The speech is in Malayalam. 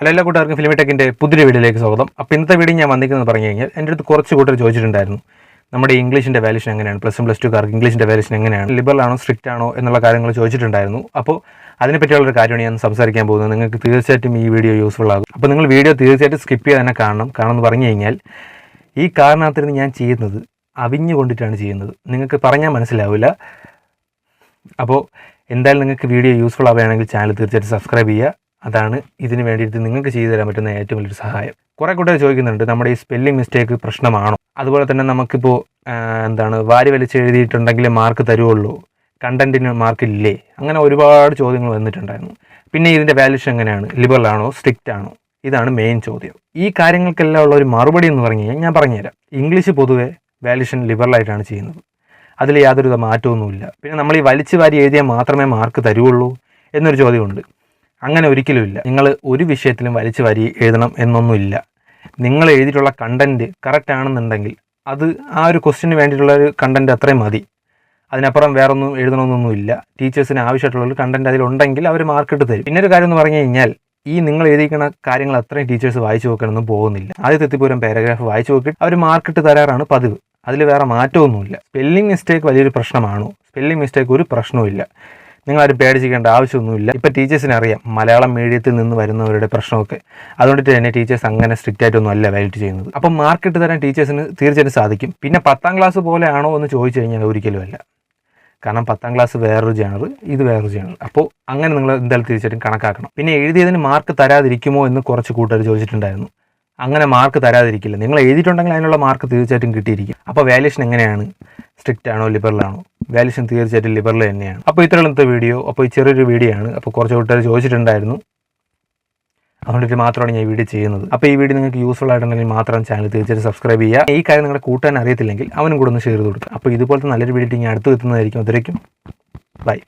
ഹലോ എല്ലാ കൂട്ടുകാർക്കും ഫിലിമി ടെക്കിന്റെ പുതിയൊരു വീഡിയോയിലേക്ക് സ്വാഗതം. അപ്പോൾ ഇന്നത്തെ വീഡിയോ ഞാൻ വന്നിരിക്കുന്നത് പറഞ്ഞു കഴിഞ്ഞാൽ എന്റെ അടുത്ത് കുറച്ച് കൂട്ടർ ചോദിച്ചിട്ടുണ്ടായിരുന്നു നമ്മുടെ ഇംഗ്ലീഷിന്റെ വാല്യൂഷൻ എങ്ങനെയാണ്? പ്ലസ് വൺ പ്ലസ് ടു കാർക്ക് ഇംഗ്ലീഷിന്റെ വാല്യൂഷൻ എങ്ങനെയാണ്? ലിബറൽ ആണോ സ്ട്രിക്റ്റ് ആണോ? എന്നുള്ള കാര്യങ്ങൾ ചോദിച്ചിട്ടുണ്ടായിരുന്നു. അപ്പോൾ അതിനെപ്പറ്റിയുള്ളൊരു കാര്യമാണ് ഞാൻ സംസാരിക്കാൻ പോകുന്നത്. നിങ്ങൾക്ക് തീർച്ചയായിട്ടും ഈ വീഡിയോ യൂസ്ഫുൾ ആകും. അപ്പോൾ നിങ്ങൾ വീഡിയോ തീർച്ചയായിട്ടും സ്കിപ്പ് ചെയ്യാൻ തന്നെ കാണണം. കാരണം എന്ന് പറഞ്ഞു കഴിഞ്ഞാൽ ഈ കാരണത്തിരുന്ന് ഞാൻ ചെയ്യുന്നത് അവിഞ്ഞു കൊണ്ടിട്ടാണ് ചെയ്യുന്നത്. നിങ്ങൾക്ക് പറഞ്ഞാൽ മനസ്സിലാവില്ല. അപ്പോൾ എന്തായാലും നിങ്ങൾക്ക് വീഡിയോ യൂസ്ഫുൾ ആവുകയാണെങ്കിൽ ചാനൽ തീർച്ചയായിട്ടും സബ്സ്ക്രൈബ് ചെയ്യുക. അതാണ് ഇതിന് വേണ്ടിയിട്ട് നിങ്ങൾക്ക് ചെയ്തു തരാൻ പറ്റുന്ന ഏറ്റവും വലിയൊരു സഹായം. കുറേ കൂട്ടർ ചോദിക്കുന്നുണ്ട് നമ്മുടെ ഈ സ്പെല്ലിംഗ് മിസ്റ്റേക്ക് പ്രശ്നമാണോ? അതുപോലെ തന്നെ നമുക്കിപ്പോൾ എന്താണ് വാരി വലിച്ച് എഴുതിയിട്ടുണ്ടെങ്കിൽ മാർക്ക് കണ്ടന്റിന് മാർക്ക് ഇല്ലേ? അങ്ങനെ ഒരുപാട് ചോദ്യങ്ങൾ വന്നിട്ടുണ്ടായിരുന്നു. പിന്നെ ഇതിന്റെ വാല്യൂഷൻ എങ്ങനെയാണ്? ലിബറൽ ആണോ? സ്ട്രിക്റ്റ് ആണോ? ഇതാണ് മെയിൻ ചോദ്യം. ഈ കാര്യങ്ങൾക്കെല്ലാം ഉള്ള ഒരു മറുപടി എന്ന് പറഞ്ഞു കഴിഞ്ഞാൽ ഞാൻ പറഞ്ഞുതരാം. ഇംഗ്ലീഷ് പൊതുവെ വാല്യൂഷൻ ലിബറൽ ആയിട്ടാണ് ചെയ്യുന്നത്. അതിൽ യാതൊരുവിധ മാറ്റമൊന്നുമില്ല. പിന്നെ നമ്മൾ ഈ വലിച്ചു വാരി എഴുതിയാൽ മാത്രമേ മാർക്ക് തരുവുള്ളൂ എന്നൊരു ചോദ്യമുണ്ട്. അങ്ങനെ ഒരിക്കലുമില്ല. നിങ്ങൾ ഒരു വിഷയത്തിലും വലിച്ചു വരി എഴുതണം എന്നൊന്നുമില്ല. നിങ്ങൾ എഴുതിയിട്ടുള്ള കണ്ടന്റ് കറക്റ്റ് ആണെന്നുണ്ടെങ്കിൽ അത് ആ ഒരു ക്വസ്റ്റിന് വേണ്ടിയിട്ടുള്ള ഒരു കണ്ടന്റ് അത്രയും മതി. അതിനപ്പുറം വേറൊന്നും എഴുതണമെന്നൊന്നുമില്ല. ടീച്ചേഴ്സിന് ആവശ്യമായിട്ടുള്ള ഒരു കണ്ടന്റ് അതിലുണ്ടെങ്കിൽ അവർ മാർക്ക് ഇട്ട് തരും. പിന്നെ ഒരു കാര്യം എന്ന് പറഞ്ഞു കഴിഞ്ഞാൽ ഈ നിങ്ങൾ എഴുതിക്കുന്ന കാര്യങ്ങൾ അത്രയും ടീച്ചേഴ്സ് വായിച്ചു നോക്കാനൊന്നും പോകുന്നില്ല. ആദ്യത്തെ എത്തിപ്പൂരം പാരഗ്രാഫ് വായിച്ചു നോക്കിയിട്ട് അവർ മാർക്ക് ഇട്ട് തരാറാണ് പതിവ്. അതിൽ വേറെ മാറ്റമൊന്നുമില്ല. സ്പെല്ലിംഗ് മിസ്റ്റേക്ക് വലിയൊരു പ്രശ്നമാണോ? സ്പെല്ലിംഗ് മിസ്റ്റേക്ക് ഒരു പ്രശ്നവുമില്ല. നിങ്ങളാരും പേടിച്ചിരിക്കേണ്ട ആവശ്യമൊന്നുമില്ല. ഇപ്പം ടീച്ചേഴ്സിന് അറിയാം. മലയാളം മീഡിയത്തിൽ നിന്ന് വരുന്നവരുടെ പ്രശ്നമൊക്കെ. അതുകൊണ്ടിട്ട് തന്നെ ടീച്ചേഴ്സ് അങ്ങനെ സ്ട്രിക്റ്റ് ആയിട്ടൊന്നും അല്ല വാലിഡ് ചെയ്യുന്നത്. അപ്പം മാർക്ക് ഇട്ട് തരാൻ ടീച്ചേഴ്സിന് തീർച്ചയായിട്ടും സാധിക്കും. പിന്നെ പത്താം ക്ലാസ് പോലെയാണോ എന്ന് ചോദിച്ചു കഴിഞ്ഞാൽ ഒരിക്കലും അല്ല. കാരണം പത്താം ക്ലാസ് വേറൊരു ജേണർ ഇത് വേറൊരു ജേണർ അപ്പോൾ അങ്ങനെ നിങ്ങൾ എന്തായാലും തീർച്ചയായിട്ടും കണക്കാക്കണം. പിന്നെ എഴുതിയതിന് മാർക്ക് തരാതിരിക്കുമോ എന്ന് കുറച്ച് കൂട്ടുകാർ ചോദിച്ചിട്ടുണ്ടായിരുന്നു. അങ്ങനെ മാർക്ക് തരാതിരിക്കില്ല. നിങ്ങൾ എഴുതിയിട്ടുണ്ടെങ്കിൽ അതിനുള്ള മാർക്ക് തീർച്ചയായിട്ടും കിട്ടിയിരിക്കും. അപ്പോൾ വാല്യൂഷൻ എങ്ങനെയാണ്? സ്ട്രിക്റ്റ് ആണോ ലിബറൽ ആണോ? വാല്യൂഷൻ തീർച്ചയായിട്ടും ലിബറൽ തന്നെയാണ്. അപ്പോൾ ഇത്രയുള്ള വീഡിയോ അപ്പോൾ ഈ ചെറിയൊരു വീഡിയോ ആണ്. അപ്പോൾ കുറച്ച് കൂട്ടുകാർ ചോദിച്ചിട്ടുണ്ടായിരുന്നു. അതുകൊണ്ടിട്ട് മാത്രമാണ് ഞാൻ ഈ വീഡിയോ ചെയ്യുന്നത്. അപ്പോൾ ഈ വീഡിയോ നിങ്ങൾക്ക് യൂസ്ഫുൾ ആയിട്ടുണ്ടെങ്കിൽ മാത്രം ചാനൽ തീർച്ചയായിട്ടും സബ്സ്ക്രൈബ് ചെയ്യുക. ഈ കാര്യം നിങ്ങളുടെ കൂട്ടാൻ അറിയത്തില്ലെങ്കിൽ അവനും കൂടെ ഒന്ന് ഷെയർ ചെയ്ത് കൊടുക്കുക. അപ്പോൾ ഇതുപോലത്തെ നല്ലൊരു വീഡിയോ ഞാൻ അടുത്ത് എത്തുന്നതായിരിക്കും. അതിലേക്കും ബൈ